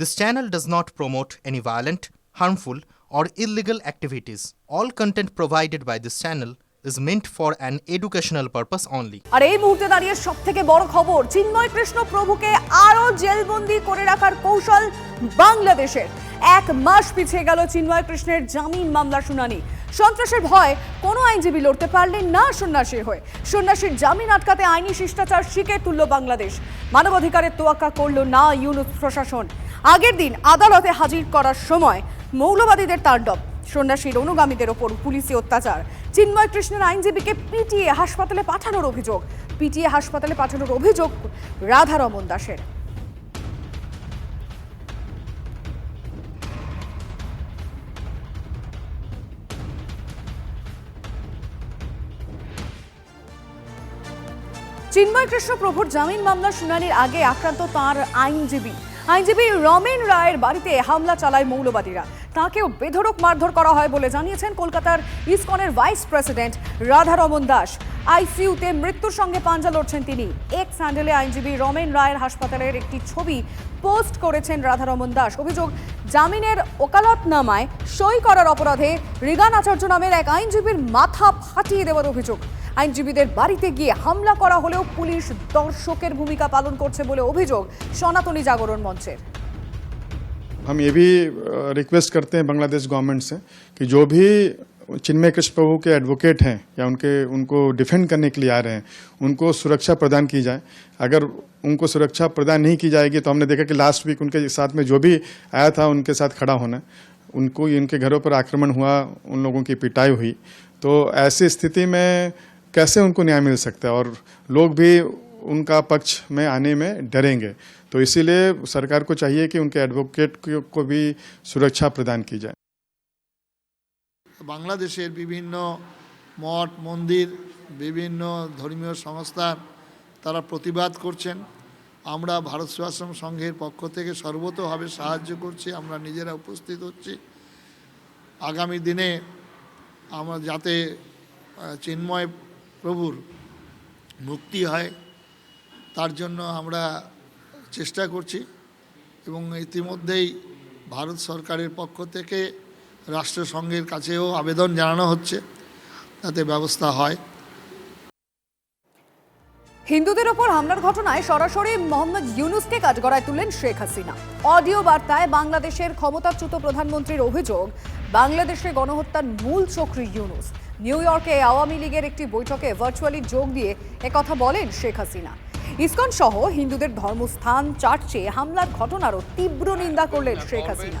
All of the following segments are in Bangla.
This channel does not promote any violent, harmful, or illegal activities. All content provided by this channel is meant for an educational purpose only. আর এই মুহূর্তে দাঁড়িয়ে সব থেকে বড় খবর চিন্ময় কৃষ্ণ প্রভুকে আরও জেলবন্দি করে রাখার কৌশল বাংলাদেশের। এক মাস পিছিয়ে গেল চিন্ময় কৃষ্ণের জামিন মামলার শুনানি। সন্ত্রাসের ভয় কোনো আইনজীবী লড়তে পারলেন না সন্ন্যাসীর হয়ে। সন্ন্যাসীর জামিন আটকাতে আইনি শিষ্টাচার শিখে তুলল বাংলাদেশ। মানবাধিকারের তোয়াক্কা করল না ইউনুস প্রশাসন। আগের দিন আদালতে হাজির করার সময় মৌলবাদীদের তাণ্ডব। সন্ন্যাসীর অনুগামীদের ওপর পুলিশি অত্যাচার। চিন্ময় কৃষ্ণের আইনজীবীকে পিটিয়ে হাসপাতালে পাঠানোর অভিযোগ। পিটিয়ে হাসপাতালে পাঠানোর অভিযোগ রাধা রমন দাসের। চিন্ময় কৃষ্ণ প্রভুর জামিন মামলার শুনানির আগে আক্রান্ত তার আইনজীবী। আইনজীবী রমেন রায়ের বাড়িতে হামলা চালায় মৌলবাদীরা। তাকেও বেধড়ক মারধর করা হয় বলে জানিয়েছেন কলকাতার ইসকনের ভাইস প্রেসিডেন্ট রাধা রমন দাস। আইসিইউতে মৃত্যুর সঙ্গে পাঞ্জা লড়ছেন তিনি। এক স্যান্ডেলে আইনজীবী রমেন রায়ের হাসপাতালের একটি ছবি পোস্ট করেছেন রাধারমন দাস। অভিযোগ, জামিনের ওকালতনামায় সই করার অপরাধে রিগান আচার্য নামের এক আইনজীবীর মাথা ফাটিয়ে দেওয়ার অভিযোগ। আইনজীবীদের বাড়িতে গিয়ে হামলা করা হলেও পুলিশ দর্শকের ভূমিকা পালন করছে বলে অভিযোগ সনাতনী জাগরণ মঞ্চের हम ये भी रिक्वेस्ट करते हैं बांग्लादेश गवर्नमेंट से कि जो भी चिन्मय कृष्ण प्रभु के एडवोकेट हैं या उनके उनको डिफेंड करने के लिए आ रहे हैं उनको सुरक्षा प्रदान की जाए अगर उनको सुरक्षा प्रदान नहीं की जाएगी तो हमने देखा कि लास्ट वीक उनके साथ में जो भी आया था उनके साथ खड़ा होना उनको उनके घरों पर आक्रमण हुआ उन लोगों की पिटाई हुई तो ऐसी स्थिति में कैसे उनको न्याय मिल सकता है और लोग भी उनका पक्ष में आने में डरेंगे तो इसीलिए सरकार को चाहिए कि उनके एडवोकेट को- को भी सुरक्षा प्रदान की जाए বাংলাদেশের বিভিন্ন মঠ মন্দির বিভিন্ন ধর্মীয় সংস্থার তারা প্রতিবাদ করছেন আমরা ভারত সেবাশ্রম সংঘের পক্ষ থেকে সর্বতভাবে সাহায্য করছি আমরা নিজেরা উপস্থিত হচ্ছি আগামী দিনে আমরা যাতে আহ, চিন্ময় প্রভুর মুক্তি হয়, তার জন্য আমরা চেষ্টা করছি এবং ইতিমধ্যেই ভারত সরকারের পক্ষ থেকে রাষ্ট্রসংঘের কাছেও আবেদন জানানো হচ্ছে তাতে ব্যবস্থা হয়। হিন্দুদের ওপর হামলার ঘটনায় সরাসরি মোহাম্মদ ইউনুসকে কাজ কাঠগড়ায় তুললেন শেখ হাসিনা। অডিও বার্তায় বাংলাদেশের ক্ষমতাচ্যুত প্রধানমন্ত্রীর অভিযোগ, বাংলাদেশে গণহত্যার মূল চক্রী ইউনুস। নিউ ইয়র্কে আওয়ামী লীগের একটি বৈঠকে ভার্চুয়ালি যোগ দিয়ে একথা বলেন শেখ হাসিনা। ইসকন সহ হিন্দুদের ধর্মস্থান, চার্চে হামলার ঘটনারও তীব্র নিন্দা করলেন শেখ হাসিনা।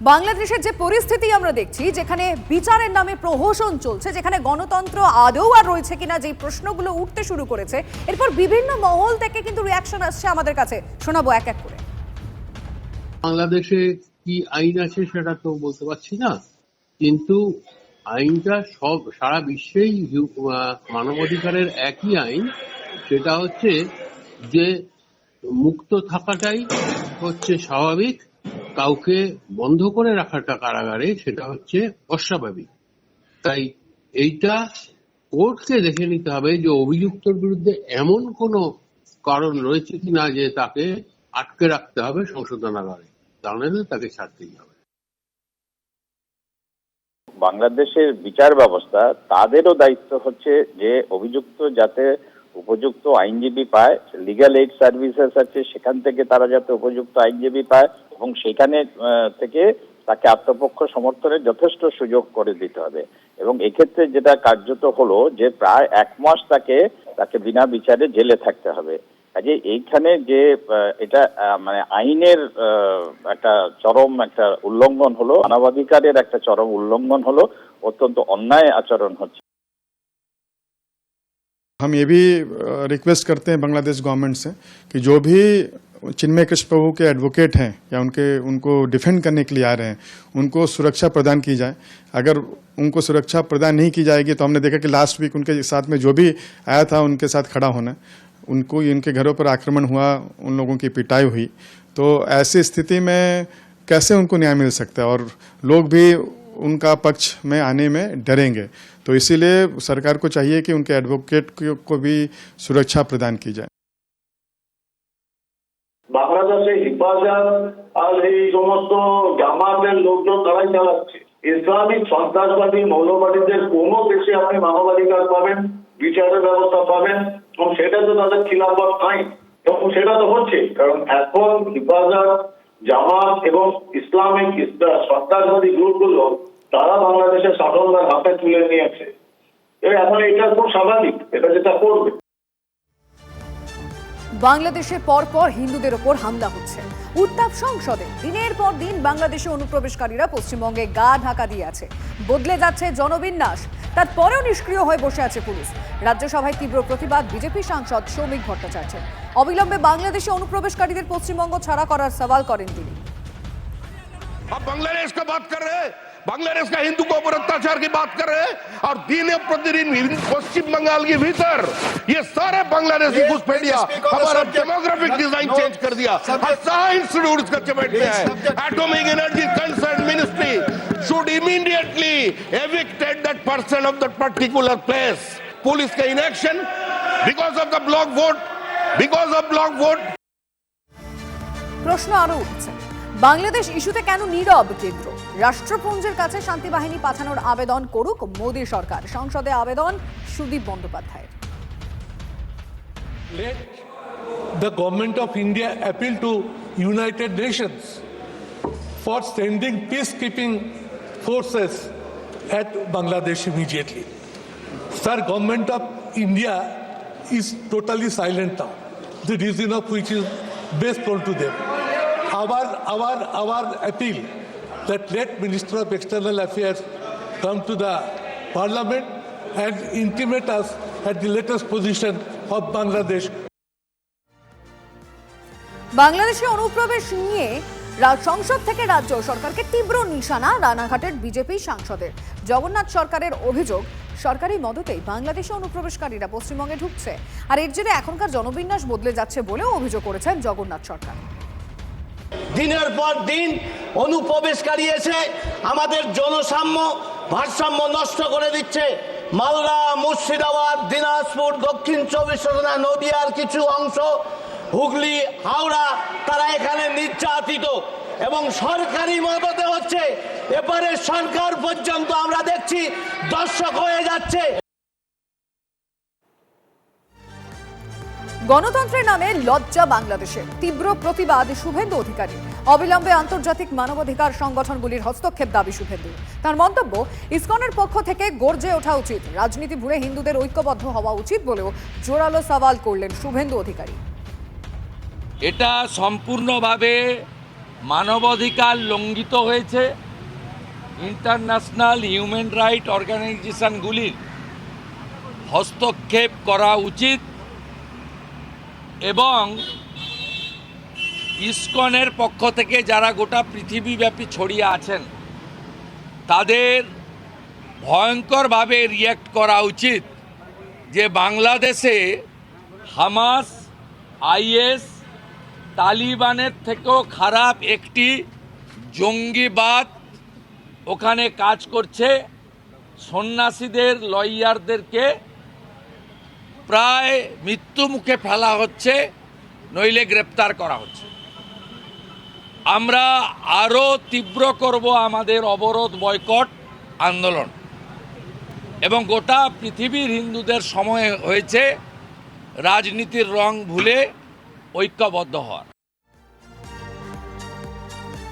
বাংলাদেশের যে পরিস্থিতি আমরা দেখছি, যেখানে বিচারের নামে প্রহসন চলছে, যেখানে গণতন্ত্র আদৌ আর রয়েছে কিনা যে প্রশ্নগুলো উঠতে শুরু করেছে, এরপর বিভিন্ন মহল থেকে কিন্তু রিয়াকশন আসছে আমাদের কাছে। শোনাবো এক এক করে। বাংলাদেশে কি আইন আছে সেটা তো বলতে পারছি না, কিন্তু আইনটা সব, সারা বিশ্বেই মানবাধিকারের একই আইন, সেটা হচ্ছে যে মুক্ত থাকাটাই হচ্ছে স্বাভাবিক কাউকে বন্ধ করে রাখাটা কারাগারে সেটা হচ্ছে অস্বাভাবিক। তাই এইটা কোর্টকে দেখে নিতে হবে যে অভিযুক্তর বিরুদ্ধে এমন কোনো কারণ রয়েছে কিনা যে তাকে আটকে রাখতে হবে সংশোধনাগারে। তাহলে তাকে ছাড়তেই হবে। বাংলাদেশের বিচার ব্যবস্থা তাদেরও দায়িত্ব হচ্ছে যে অভিযুক্ত যাতে উপযুক্ত আইনজীবী পায় লিগাল এইড সার্ভিসেস আছে সেখান থেকে তারা যাতে উপযুক্ত আইনজীবী পায় এবং সেখানে আহ, থেকে তাকে আত্মপক্ষ সমর্থনের যথেষ্ট সুযোগ করে দিতে হবে এবং এক্ষেত্রে যেটা কার্যত হলো যে প্রায় এক মাস তাকে তাকে বিনা বিচারে জেলে থাকতে হবে কাজে এইখানে যে আহ, এটা আহ, মানে আইনের আহ, একটা চরম একটা উল্লঙ্ঘন হলো মানবাধিকারের একটা চরম উল্লঙ্ঘন হলো অত্যন্ত অন্যায় আচরণ হচ্ছে हम ये भी रिक्वेस्ट करते हैं बांग्लादेश गवर्नमेंट से कि जो भी चिन्मय कृष्ण प्रभु के एडवोकेट हैं, या उनके, उनको डिफेंड करने के लिए आ रहे हैं, उनको सुरक्षा प्रदान की जाए। अगर उनको सुरक्षा प्रदान नहीं की जाएगी तो हमने देखा कि लास्ट वीक उनके साथ में जो भी आया था, उनके साथ खड़ा होना, उनको उनके घरों पर आक्रमण हुआ, उन लोगों की पिटाई हुई। तो ऐसी स्थिति में कैसे उनको न्याय मिल सकता है? और लोग भी उनका पक्ष में आने में डरेंगे। तो इसीलिए सरकार को चाहिए कि उनके एडवोकेट को भी सुरक्षा प्रदान की जाए। বাংলাদেশে হিফাজত আর এই সমস্ত জামাতের লোকজন তারাই চালাচ্ছে। ইসলামিক সন্ত্রাসবাদী মৌলবাদীদের কোনো দেশে আপনি মানবাধিকার পাবেন, বিচারের ব্যবস্থা পাবেন, এবং সেটা তো তাদের খিলাফত নাই এবং সেটা তো হচ্ছে, কারণ এখন হিফাজত, জামাত এবং ইসলামিক ইসলা- সন্ত্রাসবাদী গ্রুপগুলো তারা বাংলাদেশের শাসনদার হাতে তুলে নিয়েছে। এখন এটা খুব স্বাভাবিক, এটা যেটা করবে। বাংলাদেশে পরপর হিন্দুদের ওপর হামলা হচ্ছে। উত্তাপ সংসদে দিনের পর দিন বাংলাদেশে অনুপ্রবেশকারীরা পশ্চিমবঙ্গে গা ঢাকা দিয়ে আছে। বদলে যাচ্ছে জনবিন্যাস। তারপরেও নিষ্ক্রিয় হয়ে বসে আছে পুলিশ। রাজ্যসভায় তীব্র প্রতিবাদ বিজেপি সাংসদ সৌমিক ভট্টাচার্যের। অবিলম্বে বাংলাদেশে অনুপ্রবেশকারীদের পশ্চিমবঙ্গ ছাড়া করার সওয়াল করেন তিনি। अब बांग्लादेश का बात कर रहे हैं बांग्लादेश का हिंदू को ऊपर अत्याचार की बात कर रहे हैं और दिन प्रतिदिन पश्चिम बंगाल के भीतर ये सारे बांग्लादेशी घुसपैठिया हमारा डेमोग्राफिक डिजाइन चेंज कर दिया साइंस रूल्स का चपेट में है atomic energy concern ministry should immediately evicted that person of that particular place police का inaction because of the block vote because of block vote প্রশ্ন আরো উঠছে বাংলাদেশ ইস্যুতে কেন নীরব কেন্দ্র রাষ্ট্রপুঞ্জের কাছে শান্তি বাহিনী পাঠানোর আবেদন করুক মোদী সরকার সংসদে আবেদন সুদীপ বন্দ্যোপাধ্যায়ের let the government of India appeal to United Nations for sending peacekeeping forces at Bangladesh immediately. Sir, government of India is totally silent now. The reason of which is best told to them. Our, our, our appeal that let Minister of External Affairs come to the Parliament and intimate us at the latest position of Bangladesh. বাংলাদেশে অনুপ্রবেশ নিয়ে সংসদ থেকে রাজ্য সরকারকে তীব্র নিশানা রানাঘাটের বিজেপি সাংসদের। জগন্নাথ সরকারের অভিযোগ সরকারি মদতেই বাংলাদেশে অনুপ্রবেশকারীরা পশ্চিমবঙ্গে ঢুকছে। আর এর জেরে এখনকার জনবিন্যাস বদলে যাচ্ছে বলেও অভিযোগ করেছেন জগন্নাথ সরকার। দিনের পর দিন অনুপ্রবেশকারী এসে আমাদের জনসাম্য, ভারসাম্য নষ্ট করে দিচ্ছে। মালদা, মুর্শিদাবাদ, দিনাজপুর, দক্ষিণ চব্বিশ পরগনা, নদিয়ার কিছু অংশ, হুগলি, হাওড়া, তারা এখানে নির্যাতিত এবং সরকারি মদতে হচ্ছে। এবারে সরকার পর্যন্ত আমরা দেখছি দর্শক হয়ে যাচ্ছে। গণতন্ত্রের নামে লজ্জা বাংলাদেশে। তীব্র প্রতিবাদ শুভেন্দু অধিকারী। অবিলম্বে আন্তর্জাতিক মানবাধিকার সংগঠনগুলির হস্তক্ষেপ দাবি শুভেন্দু। তার মন্তব্য, ইসকনের পক্ষ থেকে গর্জে ওঠা উচিত। রাজনীতি ভুলে হিন্দুদের ঐক্যবদ্ধ হওয়া উচিত বলেও জোরালো সওয়াল করলেন শুভেন্দু অধিকারী। এটা সম্পূর্ণভাবে মানবাধিকার লঙ্ঘিত হয়েছে। ইন্টারন্যাশনাল হিউম্যান রাইট অর্গানাইজেশনগুলির হস্তক্ষেপ করা উচিত। এবং ইসকনের পক্ষ থেকে যারা গোটা পৃথিবীব্যাপী ছড়িয়ে আছেন, তাদের ভয়ঙ্করভাবে রিয়্যাক্ট করা উচিত যে বাংলাদেশে হামাস, আইএস তালিবানের থেকেও খারাপ একটি জঙ্গিবাদ ওখানে কাজ করছে। সন্ন্যাসীদের, লয়ারদেরকে প্রায় মৃত্যু মুখে ফেলা হচ্ছে, নইলে গ্রেপ্তার করা হচ্ছে। আমরা আরও তীব্র করব আমাদের অবরোধ বয়কট আন্দোলন। এবং গোটা পৃথিবীর হিন্দুদের সময় হয়েছে রাজনীতির রং ভুলে ঐক্যবদ্ধ হওয়ার।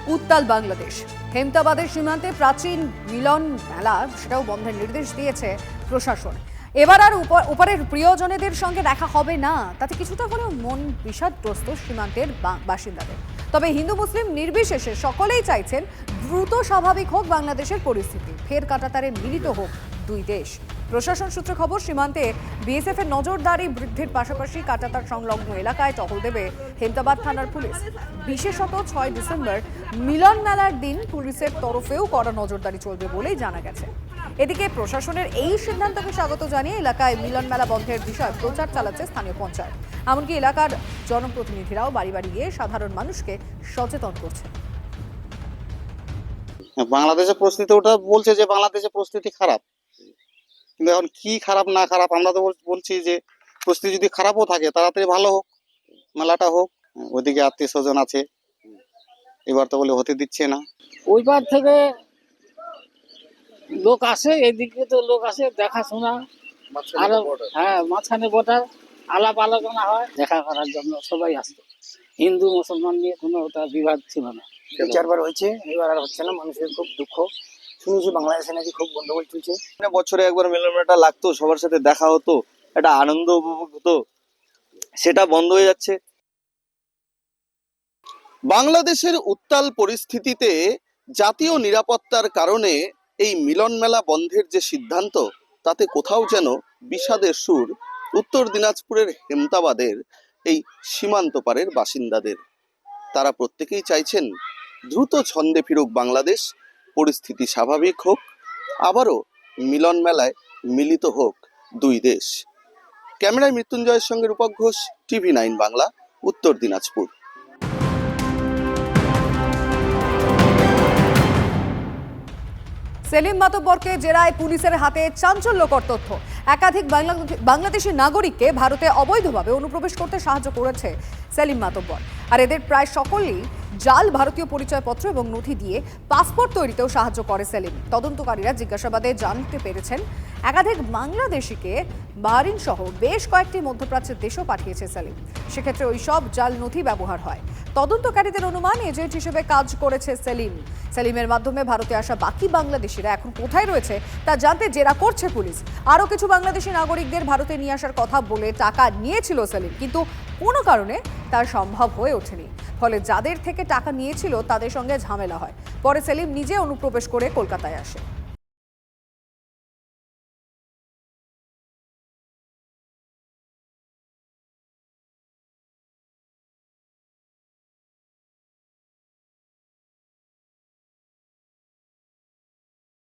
উত্তাল বাংলাদেশ। হেমতাবাদের সীমান্তে প্রাচীন মিলন মেলা, সেটাও বন্ধের নির্দেশ দিয়েছে প্রশাসন। এবার আর উপর- উপরের প্রিয়জনেদের সঙ্গে দেখা হবে না। তাতে কিছুটা হলেও মন বিষাদগ্রস্ত সীমান্তের বাসিন্দাদের। তবে হিন্দু, মুসলিম নির্বিশেষে সকলেই চাইছেন দ্রুত স্বাভাবিক হোক বাংলাদেশের পরিস্থিতি। ফের কাটাতারে মিলিত হোক দুই দেশ। প্রশাসন সূত্রে খবর, সীমান্তে বিএসএফ এর নজরদারি বৃদ্ধির পাশাপাশি কাটাতার সংলগ্ন এলাকায় টহল দেবে হেমতাবাদ থানার পুলিশ। বিশেষত ছয় ডিসেম্বর মিলন মেলার দিন পুলিশের তরফেও কড়া নজরদারি চলবে বলেই জানা গেছে। এদিকে প্রশাসনের এই সিদ্ধান্তকে স্বাগত জানিয়ে এলাকায় মিলন মেলা বন্ধের বিষয়ে প্রচার চালাচ্ছে স্থানীয় পঞ্চায়েত। এমনকি এলাকার জনপ্রতিনিধিরাও বাড়ি বাড়ি গিয়ে সাধারণ মানুষকে সচেতন করছে। বাংলাদেশের পরিস্থিতি ওটা বলছে যে বাংলাদেশের পরিস্থিতি খারাপ। কিন্তু এখন কি খারাপ না খারাপ আমরা তো বলছি যে পরিস্থিতি যদি খারাপও থাকে তাড়াতাড়ি ভালো হোক মেলাটা হোক ওদিকে আত্মীয় স্বজন আছে। এবার তো বলে হতে দিচ্ছে না। ওই পার থেকে লোক আসে এদিকে তো লোক আসে দেখাশোনা আরও হ্যাঁ মাঝখানে বটার আলাপ আলোচনা হয় দেখা করার জন্য সবাই আসতো। হিন্দু মুসলমান নিয়ে কোনো ওটা বিবাদ ছিল না। চারবার হয়েছে এবার আর হচ্ছে না মানুষের খুব দুঃখ। শুনেছি বাংলাদেশে নাকি খুব গন্ডগোল চলছে। মানে বছরে একবার মেলামেলাটা লাগতো, সবার সাথে দেখা হতো, একটা আনন্দ উপভোগ হতো, সেটা বন্ধ হয়ে যাচ্ছে। বাংলাদেশের উত্তাল পরিস্থিতিতে জাতীয় নিরাপত্তার কারণে এই মিলন মেলা বন্ধের যে সিদ্ধান্ত, তাতে কোথাও যেন বিষাদের সুর, উত্তর দিনাজপুরের হেমতাবাদের এই সীমান্ত পারের বাসিন্দাদের। তারা প্রত্যেকেই চাইছেন, দ্রুত ছন্দে ফিরুক বাংলাদেশ পরিস্থিতি স্বাভাবিক হোক, আবারও মিলন মেলায় মিলিত হোক দুই দেশ। ক্যামেরায় মৃত্যুঞ্জয়ের সঙ্গে রূপক ঘোষ, টিভি নাইন বাংলা, উত্তর দিনাজপুর। সেলিম মাতব্বরকে জেরায় পুলিশের হাতে চাঞ্চল্যকর তথ্য। একাধিক বাংলাদেশি- নাগরিককে ভারতে অবৈধভাবে অনুপ্রবেশ করতে সাহায্য করেছে সেলিম মাতব্বর। আর এদের প্রায় সকলেই জাল, ভারতীয় পরিচয়পত্র এবং নথি দিয়ে পাসপোর্ট তৈরিতেও সাহায্য করে সেলিম। তদন্তকারীরা জিজ্ঞাসাবাদে জানতে পেরেছেন, একাধিক বাংলাদেশিকে বাহরিন সহ বেশ কয়েকটি মধ্যপ্রাচ্যের দেশও পাঠিয়েছে সেলিম। সেক্ষেত্রে ওই সব জাল নথি ব্যবহার হয়। তদন্তকারীদের অনুমান এজেন্ট হিসেবে কাজ করেছে সেলিম। সেলিমের মাধ্যমে ভারতে আসা বাকি বাংলাদেশিরা এখন কোথায় রয়েছে তা জানতে জেরা করছে পুলিশ। আরও কিছু বাংলাদেশি নাগরিকদের ভারতে নিয়ে আসার কথা বলে টাকা নিয়েছিল সেলিম, কিন্তু কোনো কারণে তার সম্ভব হয়ে ওঠেনি। ফলে যাদের থেকে টাকা নিয়েছিল তাদের সঙ্গে ঝামেলা হয়। পরে সেলিম নিজে অনুপ্রবেশ করে কলকাতায় আসে।